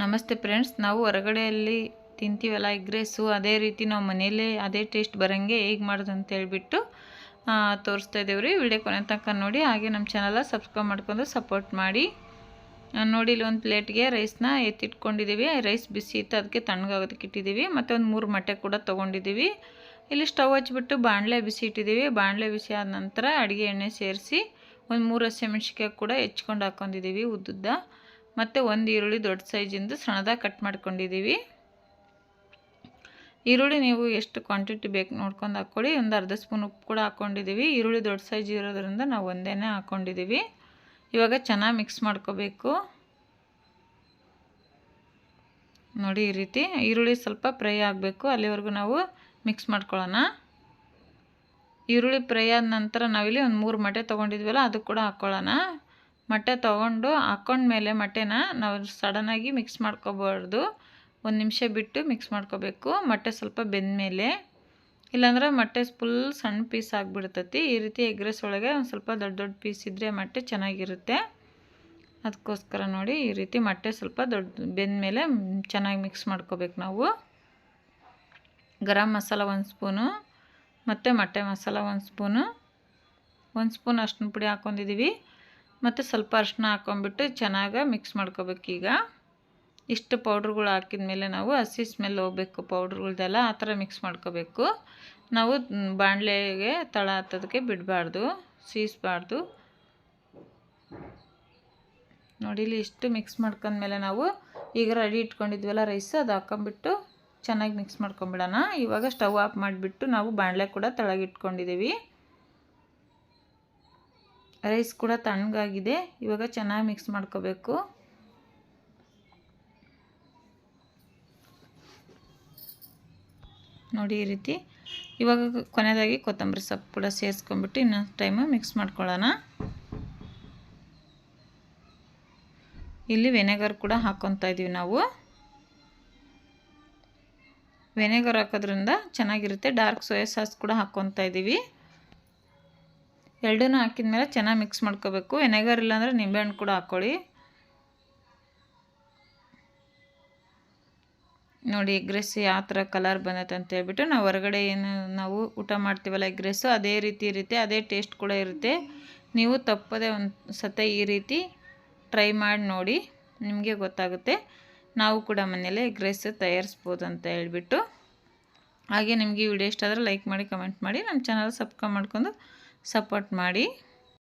ನಮಸ್ತೆ ಫ್ರೆಂಡ್ಸ್, ನಾವು ಹೊರಗಡೆಯಲ್ಲಿ ತಿಂತೀವಲ್ಲ egg rice ಅದೇ ರೀತಿ ನಾವು ಮನೆಯಲ್ಲೇ ಅದೇ ಟೇಸ್ಟ್ ಬರೋಂಗೆ ಹೇಗೆ ಮಾಡೋದು ಅಂತ ಹೇಳ್ಬಿಟ್ಟು ತೋರಿಸ್ತಾ ಇದ್ದೇವೆ ರೀ ವಿಡಿಯೋ ಕೊನೆ ತನಕ ನೋಡಿ, ಹಾಗೆ ನಮ್ಮ ಚಾನಲ ಸಬ್ಸ್ಕ್ರೈಬ್ ಮಾಡ್ಕೊಂಡು ಸಪೋರ್ಟ್ ಮಾಡಿ. ನೋಡಿ, ಇಲ್ಲಿ ಒಂದು ಪ್ಲೇಟ್ಗೆ ರೈಸ್ನ ಎತ್ತಿಟ್ಕೊಂಡಿದ್ದೀವಿ. ರೈಸ್ ಬಿಸಿ ಇತ್ತು ಅದಕ್ಕೆ ತಣ್ಣಗಾಗೋದಕ್ಕೆ ಇಟ್ಟಿದ್ದೀವಿ. ಮತ್ತು ಒಂದು ಮೂರು ಮೊಟ್ಟೆ ಕೂಡ ತೊಗೊಂಡಿದ್ದೀವಿ. ಇಲ್ಲಿ ಸ್ಟವ್ ಹಚ್ಬಿಟ್ಟು ಬಾಣಲೆ ಬಿಸಿ ಇಟ್ಟಿದ್ದೀವಿ. ಬಾಣಲೆ ಬಿಸಿ ಆದ ನಂತರ ಅಡುಗೆ ಎಣ್ಣೆ ಸೇರಿಸಿ, ಒಂದು ಮೂರು ಹಸಿಮೆಣ್ಸಿಕಾಯಿ ಕೂಡ ಹೆಚ್ಕೊಂಡು ಹಾಕ್ಕೊಂಡಿದ್ದೀವಿ ಉದ್ದುದ್ದ. ಮತ್ತು ಒಂದು ಈರುಳ್ಳಿ ದೊಡ್ಡ ಸೈಜಿಂದು ಸಣ್ಣದಾಗಿ ಕಟ್ ಮಾಡ್ಕೊಂಡಿದ್ದೀವಿ ಈರುಳ್ಳಿ ನೀವು ಎಷ್ಟು ಕ್ವಾಂಟಿಟಿ ಬೇಕು ನೋಡ್ಕೊಂಡು ಹಾಕ್ಕೊಳ್ಳಿ. ಒಂದು ಅರ್ಧ ಸ್ಪೂನ್ ಉಪ್ಪು ಕೂಡ ಹಾಕ್ಕೊಂಡಿದ್ದೀವಿ ಈರುಳ್ಳಿ ದೊಡ್ಡ ಸೈಜ್ ಇರೋದ್ರಿಂದ ನಾವು ಒಂದೇ ಹಾಕ್ಕೊಂಡಿದ್ದೀವಿ ಇವಾಗ ಚೆನ್ನಾಗಿ ಮಿಕ್ಸ್ ಮಾಡ್ಕೋಬೇಕು. ನೋಡಿ ಈ ರೀತಿ ಈರುಳ್ಳಿ ಸ್ವಲ್ಪ ಫ್ರೈ ಆಗಬೇಕು. ಅಲ್ಲಿವರೆಗೂ ನಾವು ಮಿಕ್ಸ್ ಮಾಡ್ಕೊಳ್ಳೋಣ. ಈರುಳ್ಳಿ ಫ್ರೈ ಆದ ನಂತರ ನಾವಿಲ್ಲಿ ಒಂದು ಮೂರು ಮಟೆ ತೊಗೊಂಡಿದ್ವಲ್ಲ, ಅದು ಕೂಡ ಹಾಕ್ಕೊಳ್ಳೋಣ. ಮೊಟ್ಟೆ ತೊಗೊಂಡು ಹಾಕ್ಕೊಂಡ್ಮೇಲೆ ಮೊಟ್ಟೆನ ನಾವು ಸಡನ್ನಾಗಿ ಮಿಕ್ಸ್ ಮಾಡ್ಕೋಬಾರ್ದು. ಒಂದು ನಿಮಿಷ ಬಿಟ್ಟು ಮಿಕ್ಸ್ ಮಾಡ್ಕೋಬೇಕು. ಮೊಟ್ಟೆ ಸ್ವಲ್ಪ ಬೆಂದಮೇಲೆ. ಇಲ್ಲಾಂದ್ರೆ ಮೊಟ್ಟೆ ಫುಲ್ ಸಣ್ಣ ಪೀಸ್ ಆಗಿಬಿಡ್ತತಿ. ಈ ರೀತಿ ಎಗ್ ರೈಸ್ ಒಳಗೆ ಒಂದು ಸ್ವಲ್ಪ ದೊಡ್ಡ ದೊಡ್ಡ ಪೀಸ್ ಇದ್ದರೆ ಮೊಟ್ಟೆ ಚೆನ್ನಾಗಿರುತ್ತೆ. ಅದಕ್ಕೋಸ್ಕರ ನೋಡಿ ಈ ರೀತಿ ಮೊಟ್ಟೆ ಸ್ವಲ್ಪ ದೊಡ್ಡ ಬೆಂದಮೇಲೆ ಚೆನ್ನಾಗಿ ಮಿಕ್ಸ್ ಮಾಡ್ಕೋಬೇಕು ನಾವು. ಗರಂ ಮಸಾಲ ಒಂದು ಸ್ಪೂನು, ಮತ್ತು ಮೊಟ್ಟೆ ಮಸಾಲ ಒಂದು ಸ್ಪೂನು. ಒಂದು ಸ್ಪೂನ್ ಅರ್ಶಿನ ಪುಡಿ ಹಾಕ್ಕೊಂಡಿದ್ದೀವಿ ಮತ್ತು ಸ್ವಲ್ಪ ಅರಿಶಿನ ಹಾಕೊಂಬಿಟ್ಟು ಚೆನ್ನಾಗಿ ಮಿಕ್ಸ್ ಮಾಡ್ಕೋಬೇಕು ಈಗ. ಇಷ್ಟು ಪೌಡ್ರ್ಗಳು ಹಾಕಿದ ಮೇಲೆ ನಾವು ಹಸಿ ಸ್ಮೆಲ್ ಹೋಗಬೇಕು ಪೌಡ್ರ್ಗಳ್ದೆಲ್ಲ ಆ ಥರ ಮಿಕ್ಸ್ ಮಾಡ್ಕೋಬೇಕು. ನಾವು ಬಾಣಲೆಗೆ ತಳ ಹತ್ತೋದಕ್ಕೆ ಬಿಡಬಾರ್ದು, ಸೀಸ್ಬಾರ್ದು. ನೋಡಿ ಇಲ್ಲಿ ಇಷ್ಟು ಮಿಕ್ಸ್ ಮಾಡ್ಕೊಂಡ್ಮೇಲೆ ನಾವು ಈಗ ರೆಡಿ ಇಟ್ಕೊಂಡಿದ್ವಲ್ಲ ರೈಸ್ ಅದು ಹಾಕೊಂಬಿಟ್ಟು ಚೆನ್ನಾಗಿ ಮಿಕ್ಸ್ ಮಾಡ್ಕೊಂಬಿಡೋಣ. ಇವಾಗ ಸ್ಟವ್ ಆಫ್ ಮಾಡಿಬಿಟ್ಟು ನಾವು ಬಾಣಲೆ ಕೂಡ ತೆಳಗಿಟ್ಕೊಂಡಿದ್ದೀವಿ. ರೈಸ್ ಕೂಡ ತಣ್ಣಗಾಗಿದೆ. ಇವಾಗ ಚೆನ್ನಾಗಿ ಮಿಕ್ಸ್ ಮಾಡ್ಕೋಬೇಕು. ನೋಡಿ ಈ ರೀತಿ. ಇವಾಗ ಕೊನೆಯದಾಗಿ ಕೊತ್ತಂಬರಿ ಸೊಪ್ಪು ಕೂಡ ಸೇರಿಸ್ಕೊಂಬಿಟ್ಟು ಇನ್ನೊಂದು ಟೈಮು ಮಿಕ್ಸ್ ಮಾಡ್ಕೊಳ್ಳೋಣ. ಇಲ್ಲಿ ವೆನೆಗರ್ ಕೂಡ ಹಾಕ್ಕೊತಾ ಇದ್ದೀವಿ ನಾವು. ವೆನೆಗರ್ ಹಾಕೋದ್ರಿಂದ ಚೆನ್ನಾಗಿರುತ್ತೆ. ಡಾರ್ಕ್ ಸೋಯಾ ಸಾಸ್ ಕೂಡ ಹಾಕ್ಕೊತಾ ಇದ್ದೀವಿ ಎರಡನ್ನೂ ಹಾಕಿದ ಮೇಲೆ ಚೆನ್ನಾಗಿ ಮಿಕ್ಸ್ ಮಾಡ್ಕೋಬೇಕು. ವೆನೆಗರ್ ಇಲ್ಲಾಂದರೆ ನಿಂಬೆಹಣ್ಣು ಕೂಡ ಹಾಕ್ಕೊಳ್ಳಿ ನೋಡಿ ಎಗ್ ರೈಸ್ ಯಾವ ಥರ ಕಲರ್ ಬಂದೈತೆ ಅಂತ ಹೇಳ್ಬಿಟ್ಟು ನಾವು ಹೊರಗಡೆ ಏನು ನಾವು ಊಟ ಮಾಡ್ತೀವಲ್ಲ ಎಗ್ ರೈಸು ಅದೇ ರೀತಿ ಇರುತ್ತೆ, ಅದೇ ಟೇಸ್ಟ್ ಕೂಡ ಇರುತ್ತೆ. ನೀವು ತಪ್ಪದೆ ಒಂದು ಸತ ಈ ರೀತಿ ಟ್ರೈ ಮಾಡಿ ನೋಡಿ, ನಿಮಗೆ ಗೊತ್ತಾಗುತ್ತೆ. ನಾವು ಕೂಡ ಮನೆಯಲ್ಲೇ ಎಗ್ ರೈಸ್ ತಯಾರಿಸ್ಬೋದು ಅಂತ ಹೇಳ್ಬಿಟ್ಟು. ಹಾಗೆ ನಿಮಗೆ ವಿಡಿಯೋ ಇಷ್ಟ ಆದರೆ ಲೈಕ್ ಮಾಡಿ ಕಮೆಂಟ್ ಮಾಡಿ, ನಮ್ಮ ಚಾನಲ್ ಸಬ್ಸ್ಕ್ರೈಬ್ ಮಾಡ್ಕೊಂಡು ಸಪೋರ್ಟ್ ಮಾಡಿ.